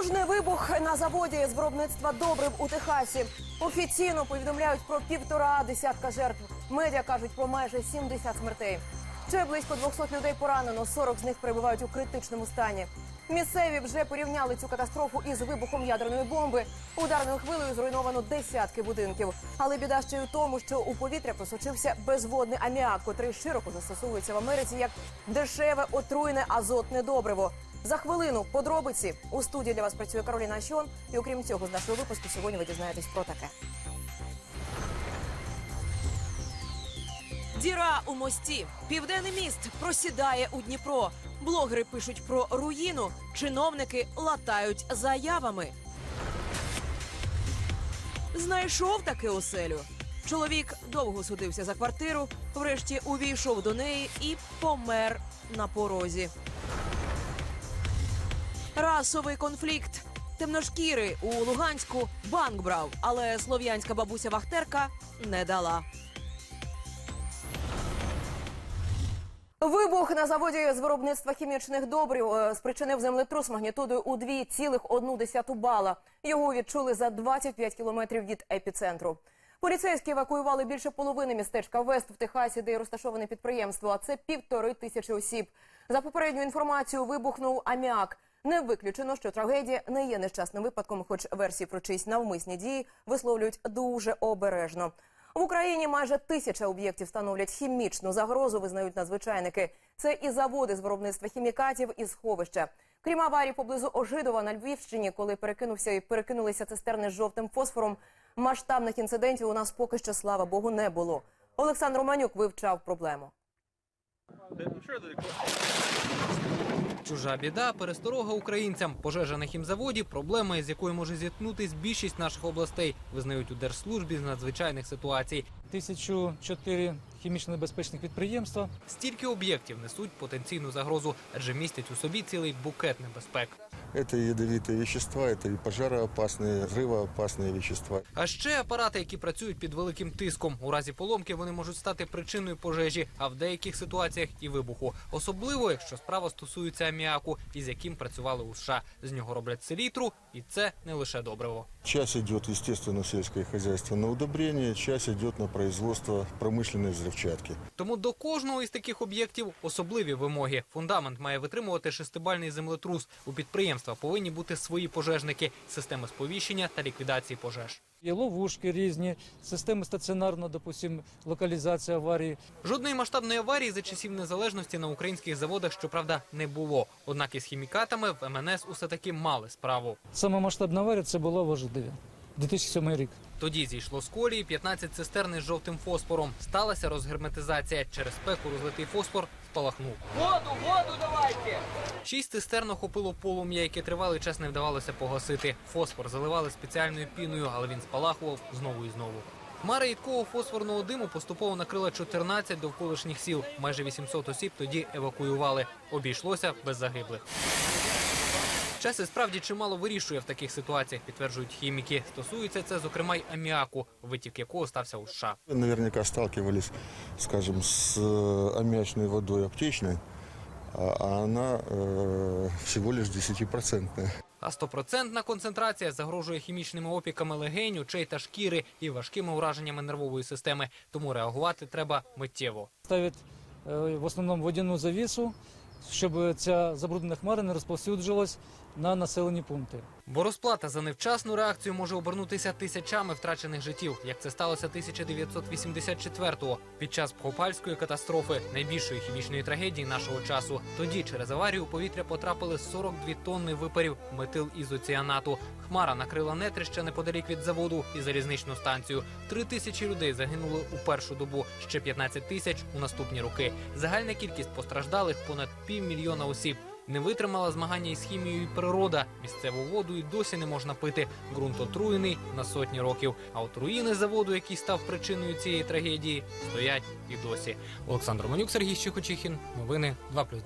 Потужний вибух на заводі з виробництва добрив у Техасі. Офіційно повідомляють про півтора десятка жертв. Медіа кажуть про майже 70 смертей. Ще близько 200 людей поранено, 40 з них перебувають у критичному стані. Місцеві вже порівняли цю катастрофу із вибухом ядерної бомби. Ударною хвилею зруйновано десятки будинків. Але біда ще й у тому, що у повітря просочився безводний аміак, котрий широко застосовується в Америці як дешеве отруйне азотне добриво. За хвилину подробиці у студії для вас працює Кароліна Щон. І окрім цього, з нашого випуску сьогодні ви дізнаєтесь про таке. Діра у мості. Південний міст просідає у Дніпро. Блогери пишуть про руїну. Чиновники латають заявами. Знайшов таки оселю. Чоловік довго судився за квартиру, врешті увійшов до неї і помер на порозі. Расовий конфлікт. Темношкіри у Луганську банк брав, але слов'янська бабуся Вахтерка не дала. Вибух на заводі з виробництва хімічних добрив е, спричинив землетрус магнітудою у 2,1 бала. Його відчули за 25 кілометрів від епіцентру. Поліцейські евакуювали більше половини містечка Вест в Техасі, де й розташоване підприємство. А це півтори тисячі осіб. За попередню інформацію вибухнув аміак. Не виключено, що трагедія не є нещасним випадком, хоч версії про чиїсь навмисні дії висловлюють дуже обережно. В Україні майже тисяча об'єктів становлять хімічну загрозу, визнають надзвичайники. Це і заводи з виробництва хімікатів, і сховища. Крім аварій поблизу Ожидова на Львівщині, коли перекинувся і перекинулися цистерни з жовтим фосфором. Масштабних інцидентів у нас поки що, слава Богу, не було. Олександр Романюк вивчав проблему. Чужа біда, пересторога українцям. Пожежа на хімзаводі проблема, з якою може зіткнутись більшість наших областей, визнають у держслужбі з надзвичайних ситуацій. 1004 хімічно небезпечних підприємства. Стільки об'єктів несуть потенційну загрозу, адже містять у собі цілий букет небезпек. Это и ядовитые вещества, это и пожароопасные, взрывоопасные вещества. А ще апарати, які працюють під великим тиском. У разі поломки вони можуть стати причиною пожежі, а в деяких ситуаціях і вибуху. Особливо, якщо справа стосується аміаку, із яким працювали у США. З нього роблять селітру, і це не лише добриво. Часть идет, естественно, в сельское хозяйство на удобрение, часть идет на производство промышленной взрывчатки. Тому до кожного із таких об'єктів особливі вимоги. Фундамент має витримувати шестибальний землетрус. У підприємства повинні бути свої пожежники, системи сповіщення та ліквідації пожеж. Є ловушки різні, системи стаціонарно, допустим, локалізація аварії. Жодної масштабної аварії за часів незалежності на українських заводах, щоправда, не було. Однак із хімікатами в МНС усе таки мали справу. Сама масштабна аварія це була в Ожидові, 2007 рік. Тоді зійшло з колії 15 цистерн із жовтим фосфором. Сталася розгерметизація. Через спеку розлитий фосфор спалахнув. Воду, воду давайте! Шість цистерн охопило полум'я, яке тривалий час не вдавалося погасити. Фосфор заливали спеціальною піною, але він спалахував знову і знову. Хмара рідкого фосфорного диму поступово накрила 14 довколишніх сіл. Майже 800 осіб тоді евакуювали. Обійшлося без загиблих. Час і справді чимало вирішує в таких ситуаціях, підтверджують хіміки. Стосується це, зокрема, й аміаку, витік якого стався у США. Вы наверняка сталкивались, скажем, с э, аммиачной водой аптечной, а а она э, всего лишь 10-процентная. А стопроцентна концентрація загрожує хімічними опіками легень, очей та шкіри і важкими ураженнями нервової системи. Тому реагувати треба миттєво. Ставлять е, в основному водяну завісу, щоб ця забруднена хмара не розповсюджувалась на населені пункти. Бо розплата за невчасну реакцію може обернутися тисячами втрачених життів, як це сталося 1984-го під час Бхопальської катастрофи, найбільшої хімічної трагедії нашого часу. Тоді через аварію у повітря потрапили 42 тонни випарів метилізоціанату. Хмара накрила нетрища неподалік від заводу і залізничну станцію. Три тисячі людей загинули у першу добу, ще 15 тисяч у наступні роки. Загальна кількість постраждалих понад півмільйона осіб. Не витримала змагання із хімією природа. Місцеву воду і досі не можна пити. Ґрунт отруєний на сотні років. А от руїни заводу, який став причиною цієї трагедії, стоять і досі. Олександр Манюк, Сергій Щекочихін. Новини 2+,2.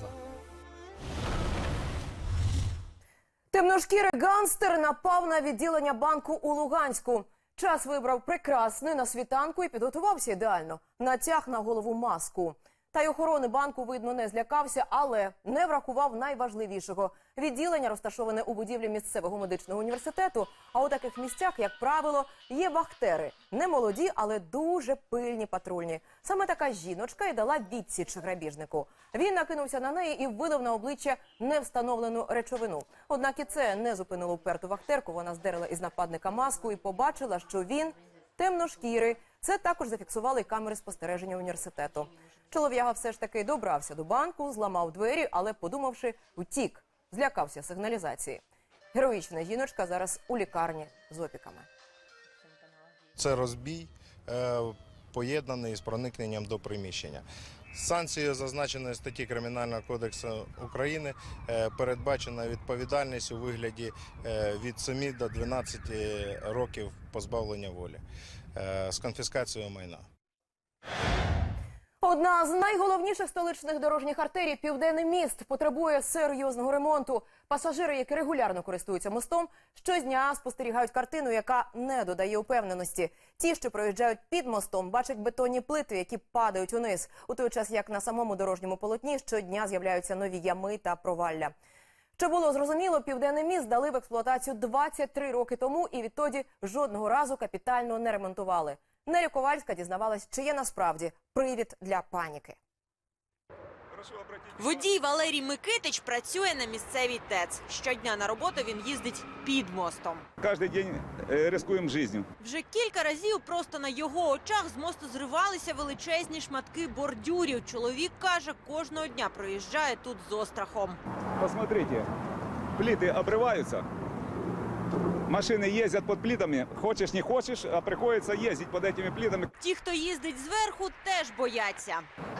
Темношкірий ганстер напав на відділення банку у Луганську. Час вибрав прекрасний на світанку і підготувався ідеально. Натяг на голову маску. Та й охорони банку, видно, не злякався, але не врахував найважливішого. Відділення розташоване у будівлі місцевого медичного університету. А у таких місцях, як правило, є вахтери. Не молоді, але дуже пильні патрульні. Саме така жіночка і дала відсіч грабіжнику. Він накинувся на неї і вилив на обличчя невстановлену речовину. Однак і це не зупинило вперту вахтерку. Вона здерла із нападника маску і побачила, що він темношкірий. Це також зафіксували камери спостереження університету. Чолов'яга все ж таки добрався до банку, зламав двері, але, подумавши, втік, злякався сигналізації. Героїчна жіночка зараз у лікарні з опіками. Це розбій, е, поєднаний з проникненням до приміщення. Санкцією зазначеної статті Кримінального кодексу України е, передбачена відповідальність у вигляді е, від 7 до 12 років позбавлення волі з конфіскацією майна. Одна з найголовніших столичних дорожніх артерій Південний міст потребує серйозного ремонту. Пасажири, які регулярно користуються мостом, щодня спостерігають картину, яка не додає упевненості. Ті, що проїжджають під мостом, бачать бетонні плити, які падають униз. У той час, як на самому дорожньому полотні щодня з'являються нові ями та провалля. Що було зрозуміло, південний міст дали в експлуатацію 23 роки тому, і відтоді жодного разу капітально не ремонтували. Нелі Ковальська дізнавалась, чи є насправді привід для паніки. Водій Валерій Микитич працює на місцевій ТЕЦ. Щодня на роботу він їздить під мостом. Каждый день э, рискуем жизнью. Вже кілька разів просто на його очах з мосту зривалися величезні шматки бордюрів. Чоловік каже, кожного дня проїжджає тут з острахом. Посмотрите, плиты обрываются. Машины їздять під плітами. Хочеш, не хочеш, а приходиться їздити під цими плітами. Ті, хто їздить зверху, теж бояться.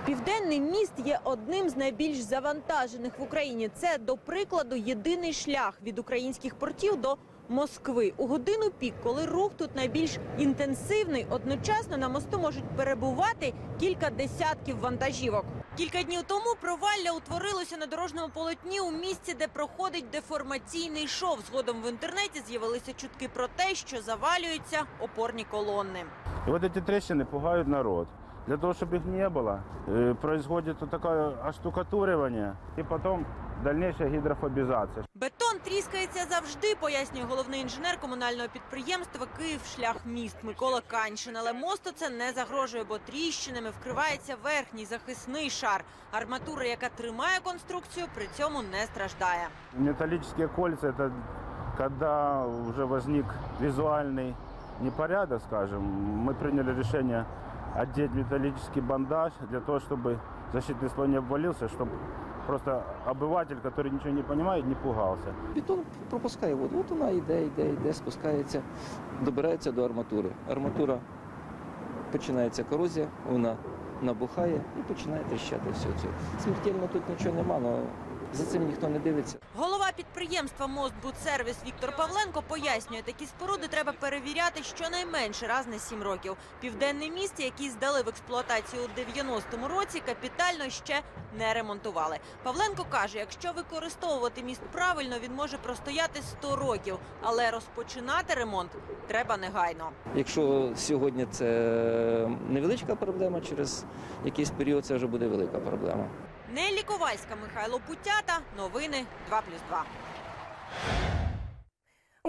Південний міст є одним з найбільш завантажених в Україні. Це, до прикладу, єдиний шлях від українських портів до Москви. У годину пік, коли рух тут найбільш інтенсивний, одночасно на мосту можуть перебувати кілька десятків вантажівок. Кілька днів тому провалля утворилося на дорожньому полотні у місці, де проходить деформаційний шов. Згодом в інтернеті з'явилися чутки про те, що завалюються опорні колони. И вот эти трещины пугают народ. Для того, чтобы их не было, э, происходит вот такое оштукатуривание и потом дальнейшая гидрофобизация. Бетон тріскається завжди, пояснює головний інженер комунального підприємства «Київшляхміст» Микола Каньшин. Але мосту це не загрожує, бо тріщинами вкривається верхній захисний шар. Арматура, яка тримає конструкцію, при цьому не страждає. Металлические кольца – это когда уже возник визуальный непорядок, скажем, мы приняли решение одеть металлический бандаж для того, чтобы защитный слой не обвалился, чтобы просто обыватель, который ничего не понимает, не пугался. Бетон пропускає воду. От вона йде, йде, йде, спускається, добирається до арматури. Арматура починається корозія, вона набухає і починає тріщати все це. Смертельно тут нічого нема, але за цим ніхто не дивиться. Підприємства «Мостбудсервіс» Віктор Павленко пояснює, такі споруди треба перевіряти щонайменше раз на сім років. Південний міст, який здали в експлуатацію у 90-му році, капітально ще не ремонтували. Павленко каже, якщо використовувати міст правильно, він може простояти 100 років, але розпочинати ремонт треба негайно. Якщо сьогодні це невеличка проблема, через якийсь період це вже буде велика проблема. Неллі Ковальська, Михайло Путята. Новини 2+,2.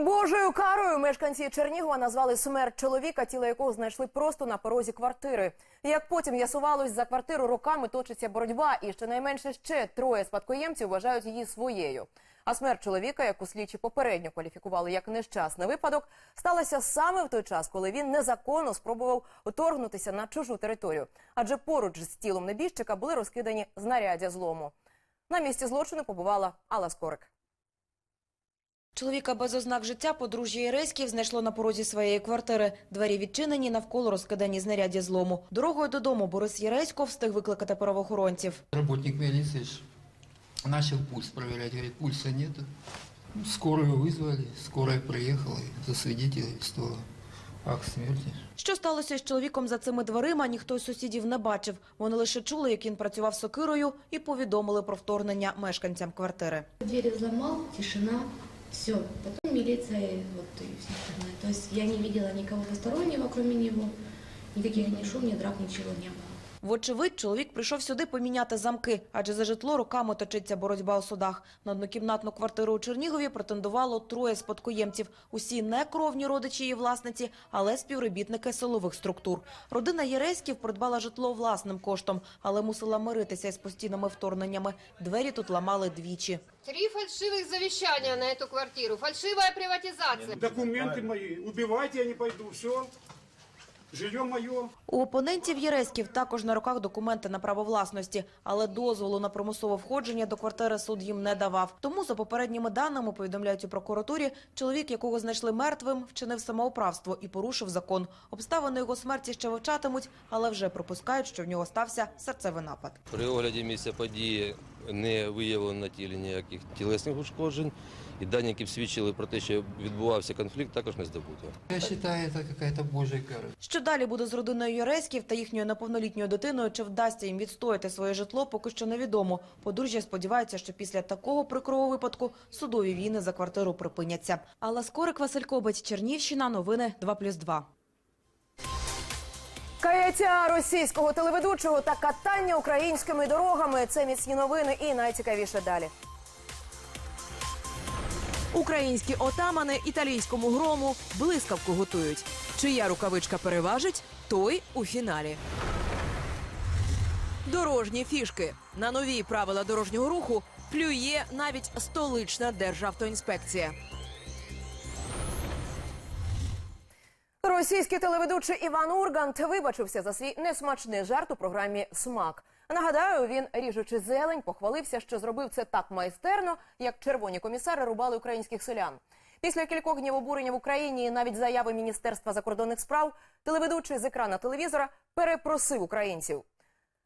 Божою карою мешканці Чернігова назвали смерть чоловіка, тіло якого знайшли просто на порозі квартири. Як потім ясувалось, за квартиру роками точиться боротьба, і щонайменше ще троє спадкоємців вважають її своєю. А смерть чоловіка, яку слідчі попередньо кваліфікували як нещасний випадок, сталася саме в той час, коли він незаконно спробував уторгнутися на чужу територію. Адже поруч з тілом небіжчика були розкидані знаряддя злому. На місці злочину побувала Алла Скорик. Чоловіка без ознак життя подружжя Єреськів знайшло на порозі своєї квартири. Двері відчинені, навколо розкидані знаряддя злому. Дорогою додому Борис Єресько встиг викликати правоохоронців. Работник милиции ж начал пульс проверять, говорит, пульса нету. Ну, Скорую вызвали, скорая приехала и засвидетельствовала акт смерти. Що сталося з чоловіком за цими дверима, ніхто з сусідів не бачив. Вони лише чули, як він працював сокирою, і повідомили про вторгнення мешканцям квартири. Двери взломал, тишина, все. Потом милиция вот, и все остальное. То я не видела никого постороннего, кроме него. Никаких ни шум, ни драк, ничего не было. Вочевидь, чоловік прийшов сюди поміняти замки, адже за житло роками точиться боротьба у судах. На однокімнатну квартиру у Чернігові претендувало троє спадкоємців. Усі не кровні родичі її власниці, але співробітники силових структур. Родина Єреськів придбала житло власним коштом, але мусила миритися із постійними вторгненнями. Двері тут ламали двічі. Три фальшивых завещания на эту квартиру, фальшивая приватизация. Документы мои. Убивайте, я не пойду. Все. Жилье мое. У опонентів Єреськів також на руках документи на право власності, але дозволу на примусове входження до квартири суд їм не давав. Тому, за попередніми даними, повідомляють у прокуратурі, чоловік, якого знайшли мертвим, вчинив самоуправство і порушив закон. Обставини його смерті ще вивчатимуть, але вже припускають, що в нього стався серцевий напад. При огляді місця події не виявлено на тілі ніяких тілесних ушкоджень, і дані, які б свідчили про те, що відбувався конфлікт, також не здобуто. Я считаю, это какая-то божья кара. Що далі буде з родиною Єреськів та їхньою неповнолітньою дитиною? Чи вдасться їм відстояти своє житло, поки що невідомо. Подружжя сподівається, що після такого прикрого випадку судові війни за квартиру припиняться. Алла Скорик, Василь Кобець, Чернівщина, новини 2+,2. Каяття російського телеведучого та катання українськими дорогами це міцні новини і найцікавіше далі. Українські отамани італійському грому блискавку готують. Чия рукавичка переважить, той у фіналі. Дорожні фішки на нові правила дорожнього руху плює навіть столична державтоінспекція. Російський телеведучий Іван Ургант вибачився за свій несмачний жарт у програмі Смак. Нагадаю, він, ріжучи зелень, похвалився, що зробив це так майстерно, як червоні комісари рубали українських селян. Після кількох днів обурення в Україні і навіть заяви Міністерства закордонних справ, телеведучий з екрана телевізора перепросив українців.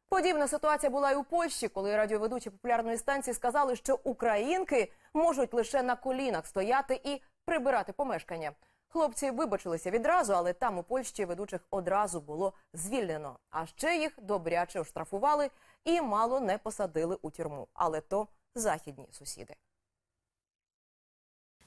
Подібна ситуація була і у Польщі, коли радіоведучі популярної станції сказали, що українки можуть лише на колінах стояти і прибирати помешкання. Хлопці вибачилися відразу, але там у Польщі ведучих одразу було звільнено. А ще їх добряче оштрафували і мало не посадили у тюрму. Але то західні сусіди.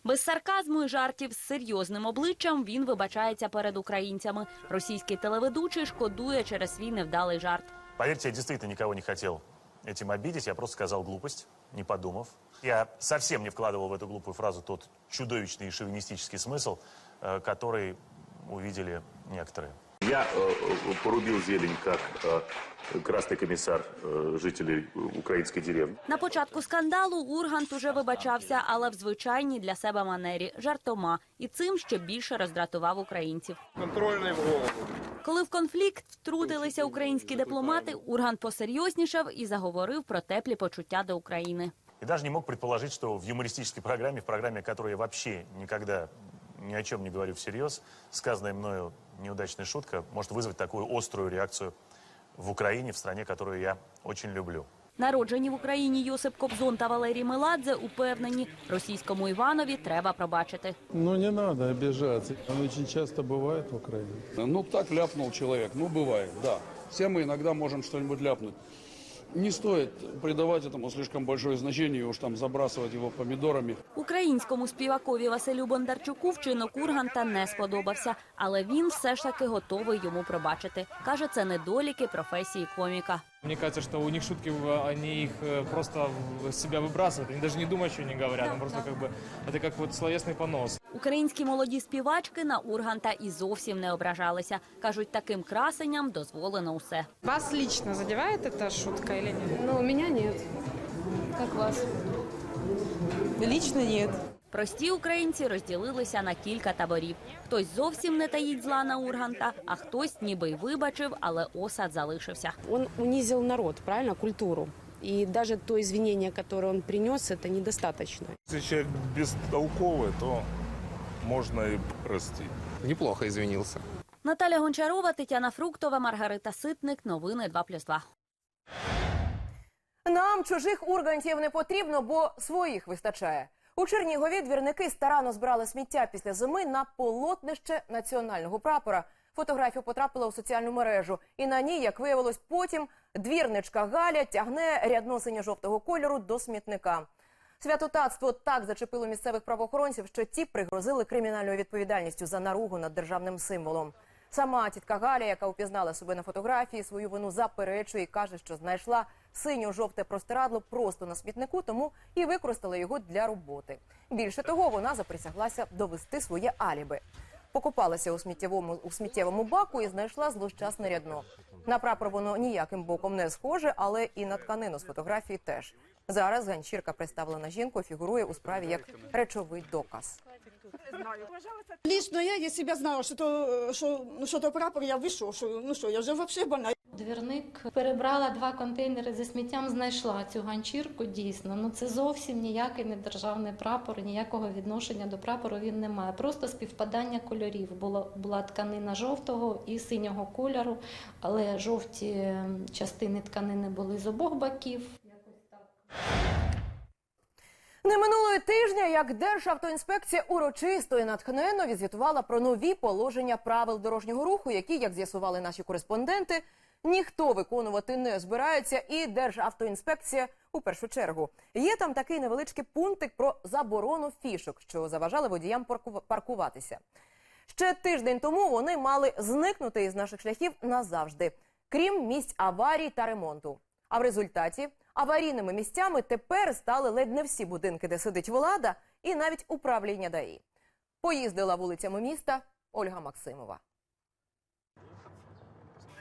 Без сарказму і жартів з серйозним обличчям він вибачається перед українцями. Російський телеведучий шкодує через свій невдалий жарт. Поверьте, я действительно никого не хотел этим обидеть. Я просто сказал глупость, не подумав. Я совсем не вкладывал в эту глупую фразу тот чудовищный и шовинистический смысл, э, который увидели некоторые. Я э, порубил зелень как э, красный комиссар э, жителей украинской деревни. На початку скандалу Ургант уже вибачався, але в звичайній для себе манері жартома, і цим ще більше роздратував українців. Контрольний в голову. Коли в конфлікт втрутилися українські дипломати, Ургант посерйознішав і заговорив про теплі почуття до України. И даже не мог предположить, что в юмористической программе, в программе, о которой я вообще никогда ни о чем не говорю всерьез, сказанная мною неудачная шутка может вызвать такую острую реакцию в Украине, в стране, которую я очень люблю. Народжені в Україні Йосип Кобзон та Валерій Меладзе упевнені, російському Іванові треба пробачити. Ну, не надо обижаться. Он очень часто бывает в Украине. Ну, так ляпнул человек. Ну, бывает, да. Все мы иногда можем что-нибудь ляпнуть. Не стоит придавать этому слишком большое значение уж там забрасывать его помидорами. Українському співакові Василю Бондарчуку вчинок Урганта не сподобався, але він все ж таки готовий йому пробачити. Каже, це недоліки професії коміка. Мне кажется, что у них шутки, в- они их э, просто в себя выбрасывают. Они даже не думают, что они говорят. Ну, просто как бы это как вот словесный понос. Українські молоді співачки на Урганта і зовсім не ображалися. Кажуть, таким красенням дозволено усе. Вас лично задевает эта шутка или нет? Ну, меня нет. Как вас? Лично нет. Прості українці розділилися на кілька таборів. Хтось зовсім не таїть зла на Урганта, а хтось ніби й вибачив, але осад залишився. Он унизил народ, правильно, культуру. И даже то извинение, которое он принес, это недостаточно. Если человек бестолковый, то можно и простить. Неплохо извинился. Наталя Гончарова, Тетяна Фруктова, Маргарита Ситник. Новини 2+,2. Нам чужих ургантів не потрібно, бо своїх вистачає. У Чернігові двірники старанно збирали сміття після зими на полотнище національного прапора. Фотографія потрапила у соціальну мережу, і на ній, як виявилось, потім двірничка Галя тягне рядно синьо-жовтого кольору до смітника. Святотатство так зачепило місцевих правоохоронців, що ті пригрозили кримінальною відповідальністю за наругу над державним символом. Сама тітка Галя, яка упізнала себе на фотографії, свою вину заперечує і каже, що знайшла синьо-жовте простирадло просто на смітнику, тому і використала його для роботи. Більше того, вона заприсяглася довести своє аліби. Покопалася у сміттєвому у сміттєвому баку і знайшла злощасне рядно. На прапор воно ніяким боком не схоже, але і на тканину з фотографії теж. Зараз ганчірка представлена жінку фігурує у справі як речовий доказ. Лично я, если бы знала, что то, что, ну, что то прапор, я вышел, что, ну что, я вже вообще больна. Двірник перебрала два контейнери зі сміттям, знайшла цю ганчірку. Дійсно, ну це зовсім ніякий не державний прапор, ніякого відношення до прапору він не має. Просто співпадання кольорів. Була була тканина жовтого і синього кольору, але жовті частини тканини були з обох боків. Не минулого тижня, як Державтоінспекція урочисто і натхненно відзвітувала про нові положення правил дорожнього руху, які, як з'ясували наші кореспонденти, ніхто виконувати не збирається, і Державтоінспекція у першу чергу. Є там такий невеличкий пунктик про заборону фішок, що заважали водіям парку- паркуватися. Ще тиждень тому вони мали зникнути із наших шляхів назавжди, крім місць аварій та ремонту. А в результаті аварійними місцями тепер стали ледь не всі будинки, де сидить влада, і навіть управління ДАІ. Поїздила вулицями міста Ольга Максимова.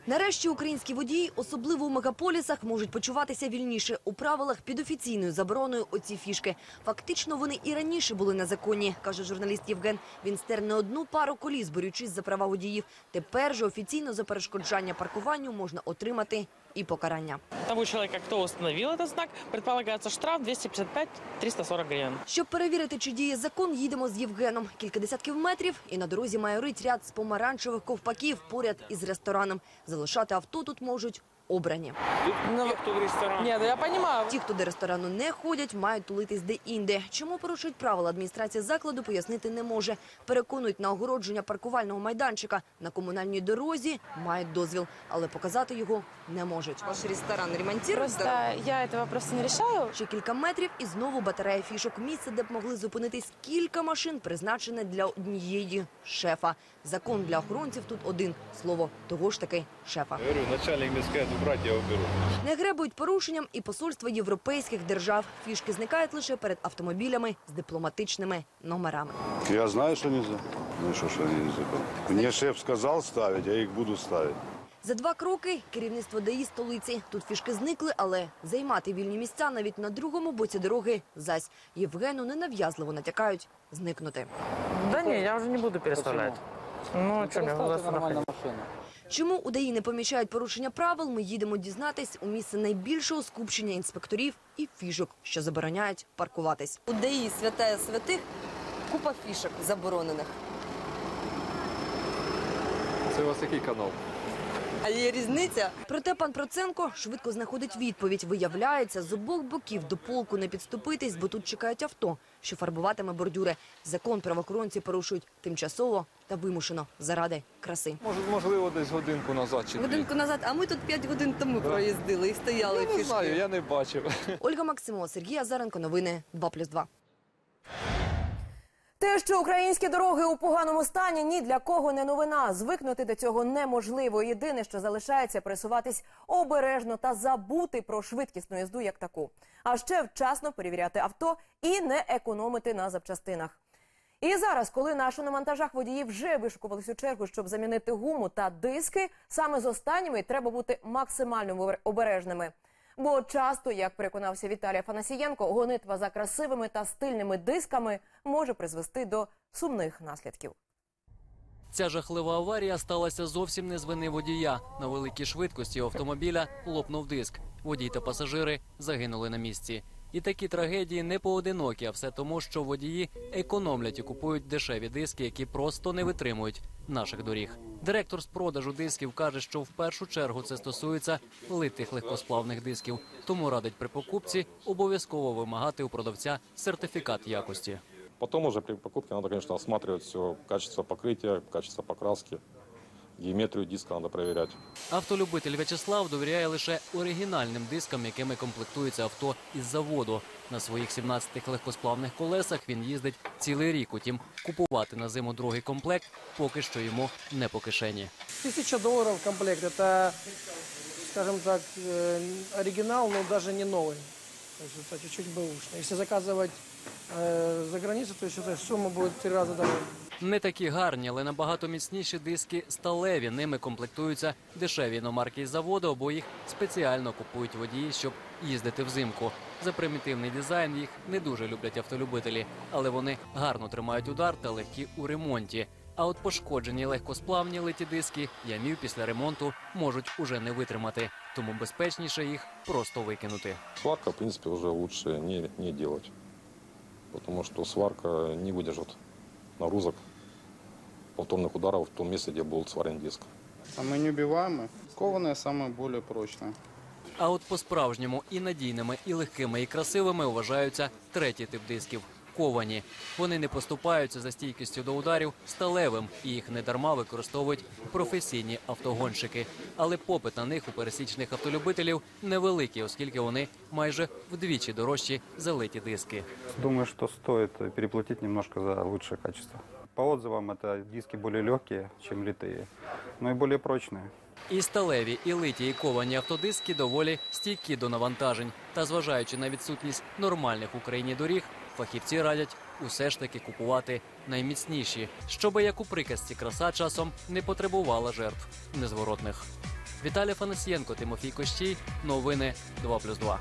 Нарешті українські водії, особливо у мегаполісах, можуть почуватися вільніше. У правилах під офіційною забороною оці фішки. Фактично вони і раніше були незаконні, каже журналіст Євген. Він стер не одну пару коліс, борючись за права водіїв. Тепер же офіційно за перешкоджання паркуванню можна отримати і покарання. Тому чоловіка, хто встановив цей знак, предполагається штраф 255-340 гривень. Щоб перевірити, чи діє закон, їдемо з Євгеном. Кілька десятків метрів, і на дорозі майорить ряд з помаранчевих ковпаків поряд із рестораном. Залишати авто тут можуть обрані. Ну, кто в ресторан? Нет, я понимаю. Ті, хто до ресторану не ходять, мають тулитись де-інде. Чому порушують правила адміністрація закладу, пояснити не може. Переконують на огородження паркувального майданчика на комунальній дорозі мають дозвіл, але показати його не можуть. Ваш ресторан ремонтують? Просто я этого просто не решаю. Ще кілька метрів і знову батарея фішок. Місце, де б могли зупинитись кілька машин, призначене для однієї шефа. Закон для охоронців тут один. Слово того ж таки шефа. Говорю, начальник мне скажет убрать, я уберу. Не гребують порушенням і посольства європейських держав. Фішки зникають лише перед автомобілями з дипломатичними номерами. Я знаю, что нельзя. Ну что, что нельзя? Мне шеф сказал ставить, я их буду ставить. За два кроки керівництво ДАІ столиці. Тут фішки зникли, але займати вільні місця навіть на другому боці дороги зась. Євгену ненав'язливо натякають зникнути. Да не, я уже не буду переставлять. Ну, что мне туда сюда Чому у ДАІ не помічають порушення правил, ми їдемо дізнатись у місце найбільшого скупчення інспекторів і фішок, що забороняють паркуватись. У ДАІ святая святих купа фішок заборонених. Це у вас який канал? А є різниця? Проте пан Проценко швидко знаходить відповідь. Виявляється, з обох боків до полку не підступитись, бо тут чекають авто, що фарбуватиме бордюри. Закон правоохоронці порушують тимчасово та вимушено заради краси. Може, можливо, десь годинку назад чи дві. Годинку назад, а ми тут 5 годин тому Да. проїздили і стояли Я не фішки. знаю, я не бачив. Ольга Максимова, Сергій Азаренко. Новини 2+,2. Те, що українські дороги у поганому стані, ні для кого не новина. Звикнути до цього неможливо. Єдине, що залишається, пресуватись обережно та забути про швидкісну їзду як таку. А ще вчасно перевіряти авто і не економити на запчастинах. І зараз, коли на шиномонтажах водії вже вишукувались у чергу, щоб замінити гуму та диски, саме з останніми треба бути максимально обер- обережними. Бо часто, як переконався Віталій Афанасієнко, гонитва за красивими та стильними дисками може призвести до сумних наслідків. Ця жахлива аварія сталася зовсім не з вини водія. На великій швидкості автомобіля лопнув диск. Водій та пасажири загинули на місці. І такі трагедії не поодинокі, а все тому, що водії економлять і купують дешеві диски, які просто не витримують наших доріг. Директор з продажу дисків каже, що в першу чергу це стосується литих легкосплавних дисків. Тому радить при покупці обов'язково вимагати у продавця сертифікат якості. Потом уже при покупке надо, конечно, осматривать все, качество покрытия, качество покраски. Геометрию диска надо проверять. Автолюбитель В'ячеслав довіряє лише оригінальним дискам, якими комплектується авто із заводу. На своїх 17 легкосплавних колесах він їздить цілий рік. Утім, купувати на зиму другий комплект поки що йому не по кишені. Тысяча долларов комплект. Это, скажем так, э, оригинал, но даже не новый. То есть это чуть-чуть бэушный. Если заказывать э, за границей, то есть эта сумма будет в три раза дороже. Не такі гарні, але набагато міцніші диски сталеві. Ними комплектуються дешеві іномарки із заводу, або їх спеціально купують водії, щоб їздити взимку. За примітивний дизайн їх не дуже люблять автолюбителі, але вони гарно тримають удар та легкі у ремонті. А от пошкоджені легкосплавні литі диски ямів після ремонту можуть уже не витримати, тому безпечніше їх просто викинути. Сварка, в принципе, уже лучше не, не делать. Потому что сварка не выдержит нагрузок, повторных ударов в том месте, где был сварен диск. Самые неубиваемые. Кованые самые более прочные. А от по-справжньому і надійними, і легкими, і красивими вважаються третій тип дисків ковані. Вони не поступаються за стійкістю до ударів сталевим, і їх недарма використовують професійні автогонщики. Але попит на них у пересічних автолюбителів невеликий, оскільки вони майже вдвічі дорожчі за литі диски. Думаю, что стоит переплатить немножко за лучшее качество. По отзывам, это диски более легкие, чем литые, но и более прочные. І сталеві, і литі, і ковані автодиски доволі стійкі до навантажень. Та зважаючи на відсутність нормальних в Україні доріг, фахівці радять усе ж таки купувати найміцніші, щоби як у приказці краса часом не потребувала жертв незворотних. Віталій Фанасієнко, Тимофій Кощій. Новини 2+,2.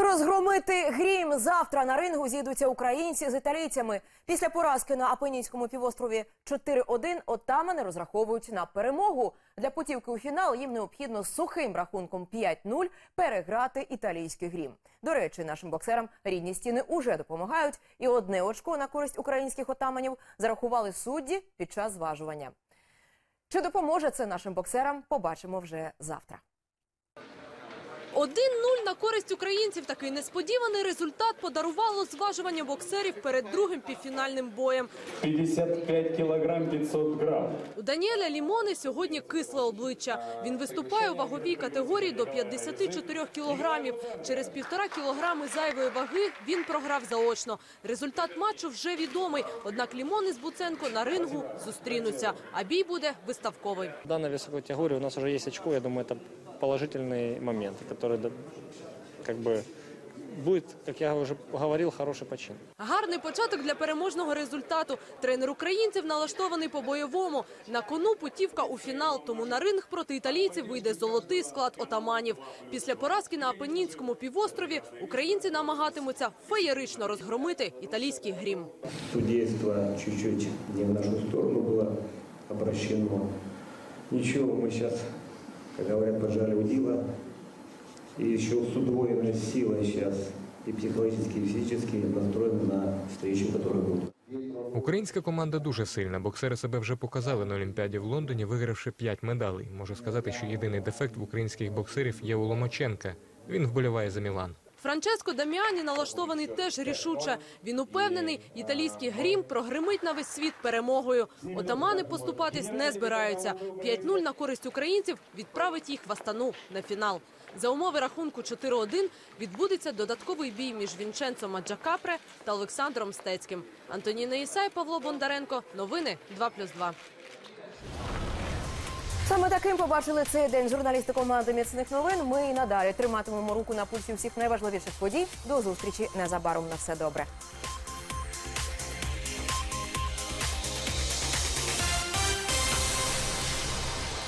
Розгромити грім завтра на рингу зійдуться українці з італійцями. Після поразки на Апенінському півострові 4-1 отамани розраховують на перемогу. Для путівки у фінал їм необхідно сухим рахунком 5-0 переграти італійський грім. До речі, нашим боксерам рідні стіни уже допомагають, і одне очко на користь українських отаманів зарахували судді під час зважування. Чи допоможе це нашим боксерам? Побачимо вже завтра. 1-0 на користь українців. Такий несподіваний результат подарувало зважування боксерів перед другим півфінальним боєм. 55 килограмм 500 грамм. У Даніеля Лімони сьогодні кисле обличчя. Він виступає у ваговій категорії до 54 кілограмів. Через півтора кілограми зайвої ваги він програв заочно. Результат матчу вже відомий. Однак Лімони з Буценко на рингу зустрінуться. А бій буде виставковий. В данной у нас уже есть очко, я думаю, это положительный момент, который да, как бы будет, как я уже говорил, хороший почин. Гарний початок для переможного результату. Тренер українців налаштований по-бойовому. На кону путівка у фінал, тому на ринг проти італійців вийде золотий склад отаманів. Після поразки на Апеннінському півострові українці намагатимуться феєрично розгромити італійський грім. Судейство чуть-чуть не в нашу сторону было обращено. Ничего, мы сейчас, как говорят, поджали удила. И еще с удвоенной силой сейчас и психологически, и физически настроены на встречу, которая будет. Українська команда дуже сильна. Боксери себе вже показали на Олімпіаді в Лондоні, вигравши 5 медалей. Можу сказати, що єдиний дефект в українських боксерів є у Ломаченка. Він вболіває за Мілан. Франческо Даміані налаштований теж рішуче. Він упевнений, італійський грім прогримить на весь світ перемогою. Отамани поступатись не збираються. 5-0 на користь українців відправить їх в Астану на фінал. За умови рахунку 4-1 відбудеться додатковий бій між Вінченцо Маджакапре та Олександром Стецьким. Антоніна Ісай, Павло Бондаренко. Новини 2+,2. Саме таким побачили цей день журналісти команди міцних новин. Ми і надалі триматимемо руку на пульсі всіх найважливіших подій. До зустрічі незабаром на все добре.